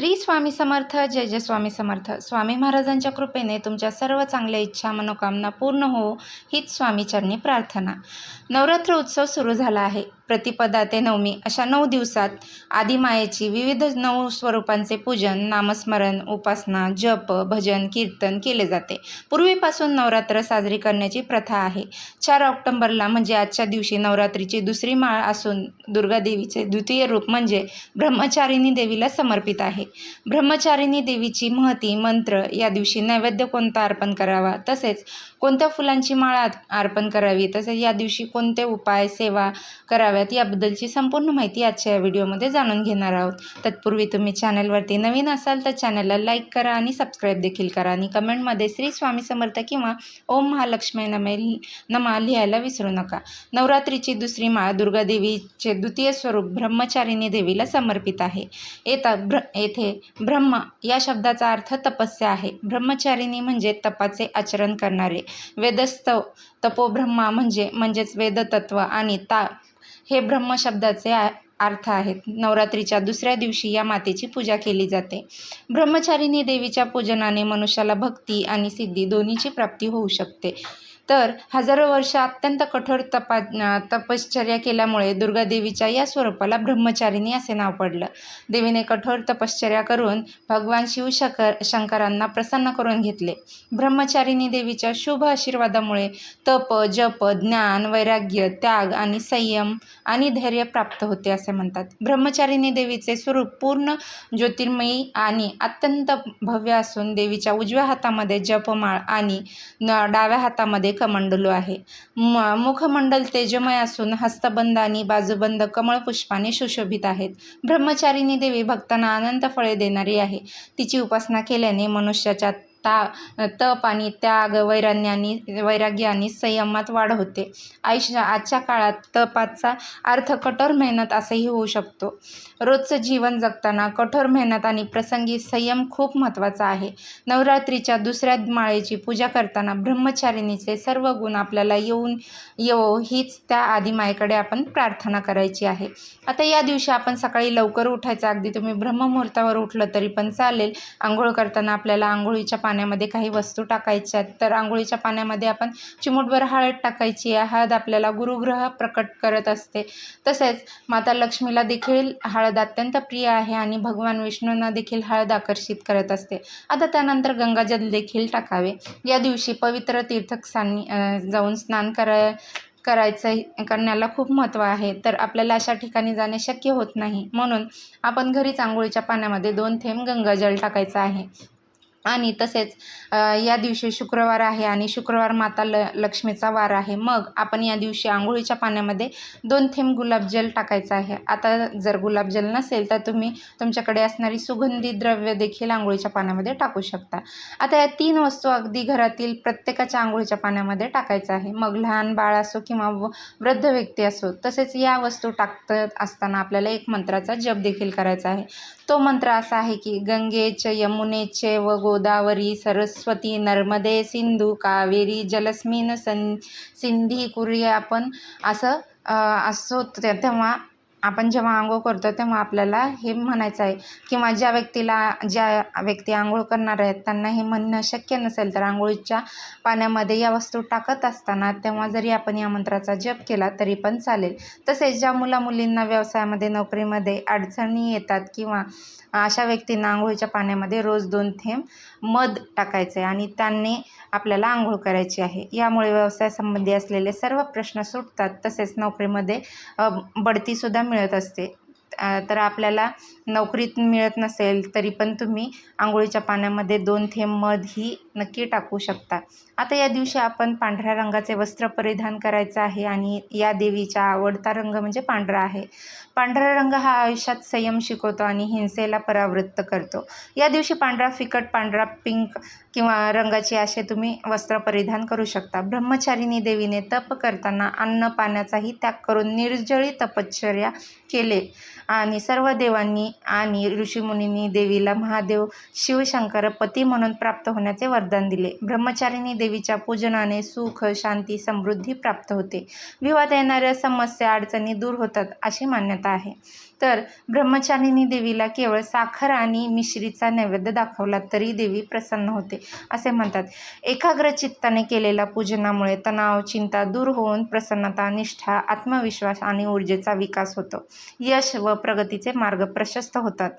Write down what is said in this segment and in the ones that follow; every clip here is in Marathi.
श्री स्वामी समर्थ जय जय स्वामी समर्थ. स्वामी महाराजांच्या कृपेने तुमच्या सर्व चांगल्या इच्छा मनोकामना पूर्ण हो हीच स्वामीचरणी प्रार्थना. नवरात्र उत्सव सुरू झाला आहे. प्रतिपदा ते नवमी अशा नऊ दिवसात आदिमायेची विविध नऊ स्वरूपांचे पूजन नामस्मरण उपासना जप भजन कीर्तन केले जाते. पूर्वीपासून नवरात्र साजरी करण्याची प्रथा आहे. चार ऑक्टोंबरला म्हणजे आजच्या दिवशी नवरात्रीची दुसरी माळ असून दुर्गादेवीचे द्वितीय रूप म्हणजे ब्रह्मचारिणी देवीला समर्पित आहे. ब्रह्मचारिणी देवीची महती मंत्र या दिवशी नैवेद्य कोणता अर्पण करावा तसेच कोणत्या फुलांची माळ अर्पण करावी तसेच या दिवशी कोणते उपाय सेवा कराव्यात याबद्दलची संपूर्ण माहिती आजच्या या व्हिडिओमध्ये जाणून घेणार आहोत. तत्पूर्वी तुम्ही चॅनलवरती नवीन असाल तर चॅनलला लाईक करा आणि सबस्क्राईब देखील करा आणि कमेंटमध्ये श्री स्वामी समर्थ किंवा ओम महालक्ष्मी नमे नमा लिहायला विसरू नका. नवरात्रीची दुसरी माळ दुर्गादेवीचे द्वितीय स्वरूप ब्रह्मचारिणी देवीला समर्पित आहे. येता ब्र येथे ब्रह्म या शब्दाचा अर्थ तपस्या आहे. ब्रह्मचारिणी म्हणजे तपाचे आचरण करणारे. वेदस्तव तपोब्रह्मा म्हणजे म्हणजेच वेदतत्व आणि ता हे ब्रह्म शब्दाचे आ अर्थ आहेत. नवरात्रीच्या दुसऱ्या दिवशी या मातेची पूजा केली जाते. ब्रह्मचारिणी देवीच्या पूजनाने मनुष्याला भक्ती आणि सिद्धी दोन्हीची प्राप्ती होऊ शकते. तर हजारो वर्ष अत्यंत कठोर तपा तपश्चर्या केल्यामुळे दुर्गादेवीच्या या स्वरूपाला ब्रह्मचारिणी असे नाव पडलं. देवीने कठोर तपश्चर्या करून भगवान शिवशंकर शंकरांना प्रसन्न करून घेतले. ब्रह्मचारिणी देवीच्या शुभ आशीर्वादामुळे तप जप ज्ञान वैराग्य त्याग आणि संयम आणि धैर्य प्राप्त होते असे म्हणतात. ब्रह्मचारिणी देवीचे स्वरूप पूर्ण ज्योतिर्मयी आणि अत्यंत भव्य असून देवीच्या उजव्या हातामध्ये जपमाळ आणि डाव्या हातामध्ये कमंडलू आहे. म मुखमंडल तेजमय असून हस्तबंद आणि बाजूबंद कमळपुष्पाने सुशोभित आहेत. ब्रह्मचारिणी देवी भक्तांना आनंद फळे देणारी आहे. तिची उपासना केल्याने मनुष्याच्या ता तप आणि त्याग वैराग्य आणि वैराग्य आणि संयमात वाढ होते. आयुष्या आजच्या काळात तपाचा अर्थ कठोर मेहनत असंही होऊ शकतो. रोजचं जीवन जगताना कठोर मेहनत आणि प्रसंगी संयम खूप महत्त्वाचा आहे. नवरात्रीच्या दुसऱ्या माळेची पूजा करताना ब्रह्मचारिणीचे सर्व गुण आपल्याला येऊन येवो हीच त्या आदिमायेकडे आपण प्रार्थना करायची आहे. आता या दिवशी आपण सकाळी लवकर उठायचं. अगदी तुम्ही ब्रह्ममुहूर्तावर उठलं तरी पण चालेल. आंघोळ करताना आपल्याला आंघोळीच्या पाण्यामध्ये काही वस्तू टाकायच्या आहेत तर आंघोळीच्या पाण्यामध्ये आपण चिमूटभर हळद टाकायची हळद आपल्याला गुरुग्रह प्रकट करत असते. तसेच माता लक्ष्मीला देखील हळद अत्यंत प्रिय आहे आणि भगवान विष्णूंना देखील हळद आकर्षित करत असते. आता त्यानंतर गंगाजल देखील टाकावे. या दिवशी पवित्र तीर्थस्थानी जाऊन स्नान करा करायचं करण्याला खूप महत्त्व आहे. तर आपल्याला अशा ठिकाणी जाणे शक्य होत नाही. म्हणून आपण घरीच आंघोळीच्या पाण्यामध्ये दोन थेंब गंगाजल टाकायचं आहे. आणि तसेच या दिवशी शुक्रवार आहे आणि शुक्रवार माता ल लक्ष्मीचा वार आहे. मग आपण या दिवशी आंघोळीच्या पाण्यामध्ये दोन थेंब गुलाबजल टाकायचं आहे. आता जर गुलाबजल नसेल तर तुम्ही तुमच्याकडे असणारी सुगंधी द्रव्य देखील आंघोळीच्या पाण्यामध्ये टाकू शकता. आता या तीन वस्तू अगदी घरातील प्रत्येकाच्या आंघोळीच्या पाण्यामध्ये टाकायचं आहे. मग लहान बाळ असो किंवा वृद्ध व्यक्ती असो तसेच या वस्तू टाकत असताना आपल्याला एक मंत्राचा जप देखील करायचा आहे. तो मंत्र असा आहे की गंगेचे यमुनेचे व गोदावरी सरस्वती नर्मदे सिंधू कावेरी जलस्मिन सं सिंधी कुर्य आपण असं असो तेव्हा आपण जेव्हा आंघोळ करतो तेव्हा आपल्याला हे म्हणायचं आहे किंवा ज्या व्यक्तीला ज्या व्यक्ती आंघोळ करणार आहेत त्यांना हे म्हणणं शक्य नसेल तर आंघोळीच्या पाण्यामध्ये या वस्तू टाकत असताना तेव्हा जरी आपण या मंत्राचा जप केला तरी पण चालेल. तसेच ज्या मुलामुलींना व्यवसायामध्ये नोकरीमध्ये अडचणी येतात किंवा अशा व्यक्तींना आंघोळीच्या पाण्यामध्ये रोज दोन थेंब मध टाकायचं आहे आणि त्यांनी आपल्याला आंघोळ करायची आहे. यामुळे व्यवसायासंबंधी असलेले सर्व प्रश्न सुटतात. तसेच नोकरीमध्ये बढतीसुद्धा मिळत असते. तर आपल्याला नोकरीत मिळत नसेल तरी पण तुम्ही आंघोळीच्या पाण्यामध्ये दोन थेंब मध ही नक्की टाकू शकता. आता या दिवशी आपण पांढऱ्या रंगाचे वस्त्र परिधान करायचं आहे आणि या देवीचा आवडता रंग म्हणजे पांढरा आहे. पांढरा रंग हा आयुष्यात संयम शिकवतो आणि हिंसेला परावृत्त करतो. या दिवशी पांढरा फिकट पांढरा पिंक किंवा रंगाची असे तुम्ही वस्त्र परिधान करू शकता. ब्रह्मचारिणी देवीने तप करताना अन्न पाण्याचाही त्याग करून निर्जळी तपश्चर्या केले. आणि सर्व देवांनी आणि ऋषीमुनींनी देवीला महादेव शिवशंकर पती म्हणून प्राप्त होण्याचे वरदान दिले. ब्रह्मचारिणी देवीच्या पूजनाने सुख शांती समृद्धी प्राप्त होते. विवाहात येणाऱ्या समस्या अडचणी दूर होतात अशी मान्यता आहे. तर ब्रह्मचारिणी देवीला केवळ साखर आणि मिश्रीचा नैवेद्य दाखवला तरी देवी प्रसन्न होते असे म्हणतात. एकाग्र चित्ताने केलेल्या पूजनामुळे तणाव चिंता दूर होऊन प्रसन्नता निष्ठा आत्मविश्वास आणि ऊर्जेचा विकास होतो. यश व प्रगतीचे मार्ग प्रशस्त होतात.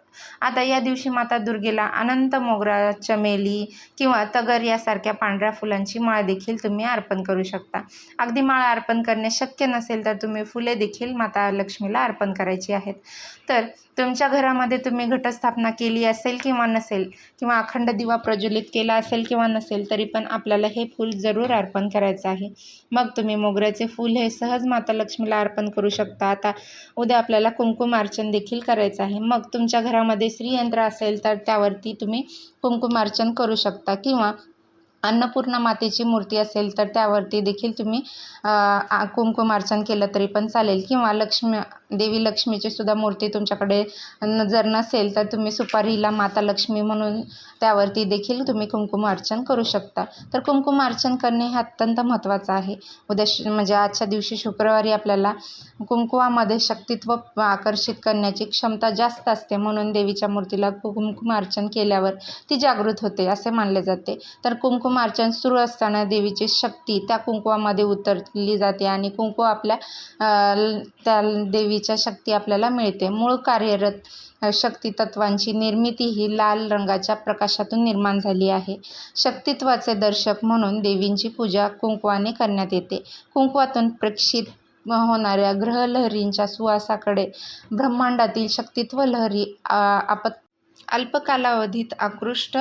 आता या दिवशी माता दुर्गेला अनंत मोगरा चमेली किंवा तगर यासारख्या पांढऱ्या फुलांची माळ देखील तुम्ही अर्पण करू शकता. अगदी माळ अर्पण करणे शक्य नसेल तर तुम्ही फुले देखील माता लक्ष्मीला अर्पण करायची आहेत. तर तुमच्या घरामध्ये तुम्ही घटस्थापना केली असेल किंवा नसेल किंवा अखंड दिवा प्रज्वलित केला असेल किंवा नसेल तरी पण आपल्याला हे फूल जरूर अर्पण करायचं आहे. मग तुम्ही मोगऱ्याचे फूल हे सहज माता लक्ष्मीला अर्पण करू शकता. आता उद्या आपल्याला कुंकुमार्चन देखील करायचं आहे. मग तुमच्या घरामध्ये श्रीयंत्र असेल तर त्यावरती तुम्ही कुंकुमार्चन करू शकता किंवा अन्नपूर्णा मातेची मूर्ती असेल तर त्यावरती देखील तुम्ही कुंकुमार्चन केलं तरी पण चालेल. किंवा लक्ष्मी देवी लक्ष्मीची सुद्धा मूर्ती तुमच्याकडे जर नसेल तर तुम्ही सुपारीला माता लक्ष्मी म्हणून त्यावरती देखील तुम्ही कुंकुमार्चन करू शकता. तर कुंकुमार्चन करणे हे अत्यंत महत्त्वाचं आहे. उद्या श म्हणजे आजच्या दिवशी शुक्रवारी आपल्याला कुंकुमामध्ये शक्तित्व आकर्षित करण्याची क्षमता जास्त असते म्हणून देवीच्या मूर्तीला कुंकुमार्चन केल्यावर ती जागृत होते असे मानले जाते. तर कुंकुमार्चन सुरू असताना देवीची शक्ती त्या कुंकुमामध्ये उतरली जाते आणि कुंकू आपल्या त्या देवीच्या शक्ती आपल्याला मिळते. मूळ कार्यरत शक्ती तत्वांची निर्मिती ही लाल रंगाच्या प्रकाशातून निर्माण झाली आहे. शक्तित्वाचे दर्शक म्हणून देवींची पूजा कुंकवाने करण्यात येते. कुंकवातून प्रेक्षित होणाऱ्या ग्रहलहरींच्या सुवासाकडे ब्रह्मांडातील शक्तित्व लहरी आपत अल्पकालावधीत आकृष्ट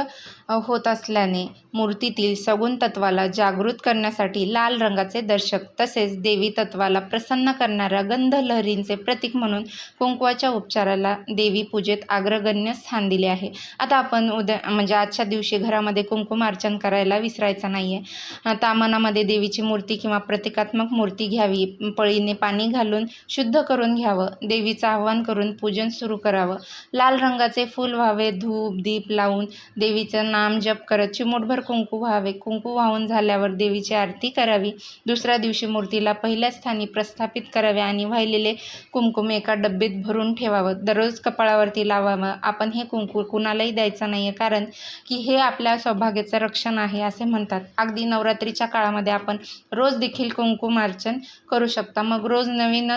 होत असल्याने मूर्तीतील सगुण तत्वाला जागृत करण्यासाठी लाल रंगाचे दर्शक तसेच देवी तत्वाला प्रसन्न करणाऱ्या गंध लहरींचे प्रतीक म्हणून कुंकवाच्या उपचाराला देवी पूजेत अग्रगण्य स्थान दिले आहे. आता आपण उद्या म्हणजे आजच्या दिवशी घरामध्ये कुंकुमार्चन करायला विसरायचं नाही आहे तामनामध्ये देवीची मूर्ती किंवा प्रतिकात्मक मूर्ती घ्यावी पळीने पाणी घालून शुद्ध करून घ्यावं देवीचं आवाहन करून पूजन सुरू करावं लाल रंगाचे फूल व्हावे धूप दीप लावून देवीचं नाम जप करत चिमूटभर कुंकू व्हावे. कुंकू वाहून झाल्यावर देवीची आरती करावी. दुसऱ्या दिवशी मूर्तीला पहिल्या स्थानी प्रस्थापित करावे आणि वाहिलेले कुंकुम एका डब्बीत भरून ठेवावं. दररोज कपाळावरती लावावं. आपण हे कुंकू कुणालाही द्यायचं नाही आहे कारण की हे आपल्या सौभाग्याचं रक्षण आहे असे म्हणतात. अगदी नवरात्रीच्या काळामध्ये आपण रोज देखील कुंकुमार्चन करू शकता. मग रोज नवीन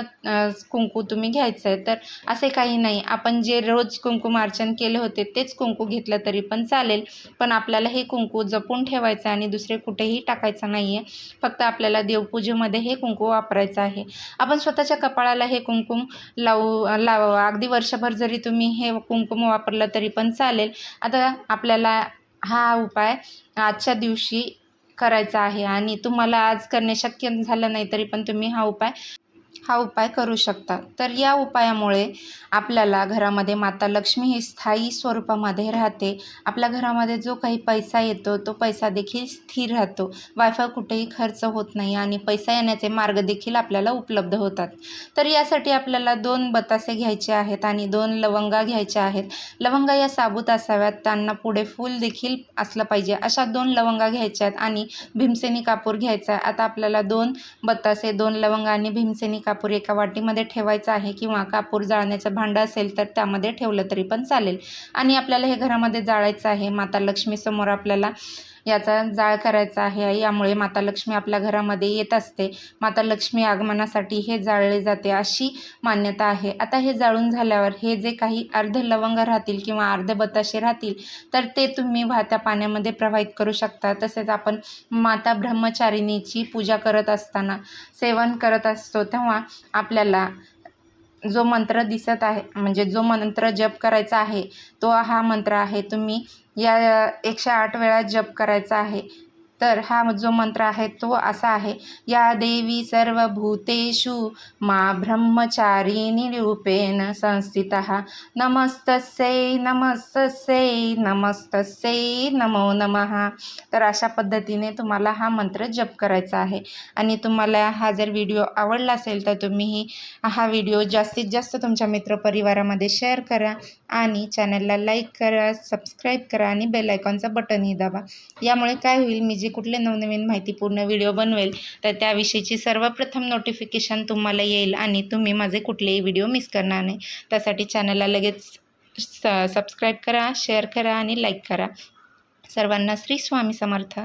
कुंकू तुम्ही घ्यायचं आहे तर असे काही नाही. आपण जे रोज कुंकुमार्चन केले होते तेच कुंकू घेतलं तरी पण चालेल. पण आपल्याला हे कुंकू जपून ठेवायचं आणि दुसरे कुठेही टाकायचं नाही आहे फक्त आपल्याला देवपूजेमध्ये हे कुंकू वापरायचं आहे. आपण स्वतःच्या कपाळाला हे कुंकुम लावू लावावं अगदी वर्षभर जरी तुम्ही हे कुंकुम वापरलं तरी पण चालेल. आता आपल्याला हा उपाय आजच्या दिवशी करायचा आहे आणि तुम्हाला आज करणे शक्य झालं नाही तरी पण तुम्ही हा उपाय हा उपाय करू शकता. तर या उपायामुळे आपल्याला घरामध्ये माता लक्ष्मी ही स्थायी स्वरूपामध्ये राहते. आपल्या घरामध्ये जो काही पैसा येतो तो पैसा देखील स्थिर राहतो. वायफाय कुठेही खर्च होत नाही आणि पैसा येण्याचे मार्ग देखील आपल्याला उपलब्ध होतात. तर यासाठी आपल्याला दोन बतासे घ्यायचे आहेत आणि दोन लवंगा घ्यायच्या आहेत. लवंगा या साबूत असाव्यात. त्यांना पुढे फूल देखील असलं पाहिजे. अशा दोन लवंगा घ्यायच्या आहेत आणि भीमसेनी कापूर घ्यायचा आहे. आता आपल्याला दोन बतासे दोन लवंगा आणि भीमसेनी कापूर कापूर एका वाटीमध्ये ठेवायचा आहे किंवा कापूर जाळण्याचं भांडं असेल तर त्यामध्ये ठेवलं तरी पण चालेल. आणि आपल्याला हे घरामध्ये जाळायचं आहे. माता लक्ष्मीसमोर आपल्याला याचा जाळ करायचा आहे. यामुळे माता लक्ष्मी आपल्या घरामध्ये येत असते. माता लक्ष्मी आगमनासाठी हे जाळले जाते अशी मान्यता आहे. आता हे जाळून झाल्यावर हे जे काही अर्ध लवंग राहतील किंवा अर्ध बताशे राहतील तर ते तुम्ही वाहत्या पाण्यामध्ये प्रवाहित करू शकता. तसेच आपण माता ब्रह्मचारिणीची पूजा करत असताना सेवन करत असतो तेव्हा आपल्याला जो मंत्र दिसत आहे म्हणजे जो मंत्र जप करायचा आहे तो हा मंत्र आहे. तुम्ही या एकशे आठ वेळा जप करायचा आहे. तर हा जो मंत्र आहे तो असा आहे या देवी सर्व भूतेषु मा ब्रह्मचारिणी रूपेण संस्थित। नमस्तस्यै नमस्तस्यै नमस्तस्यै नमो नमः। तर अशा पद्धतीने तुम्हाला हा मंत्र जप करायचा आहे. आणि तुम्हाला हा जर व्हिडिओ आवडला असेल तर तुम्ही हा व्हिडिओ जास्तीत जास्त तुमच्या मित्रपरिवारामध्ये शेअर करा आणि चॅनलला लाईक करा सबस्क्राईब करा आणि बेल आयकॉनचं बटनही दाबा. यामुळे काय होईल मी जे कुठले नवनवीन माहितीपूर्ण व्हिडिओ बनवेल तर त्याविषयीची सर्वप्रथम नोटिफिकेशन तुम्हाला येईल आणि तुम्ही माझे कुठलेही व्हिडिओ मिस करणार नाही. त्यासाठी चॅनलला लगेच स सबस्क्राईब करा शेअर करा आणि लाईक करा. सर्वांना श्री स्वामी समर्थ.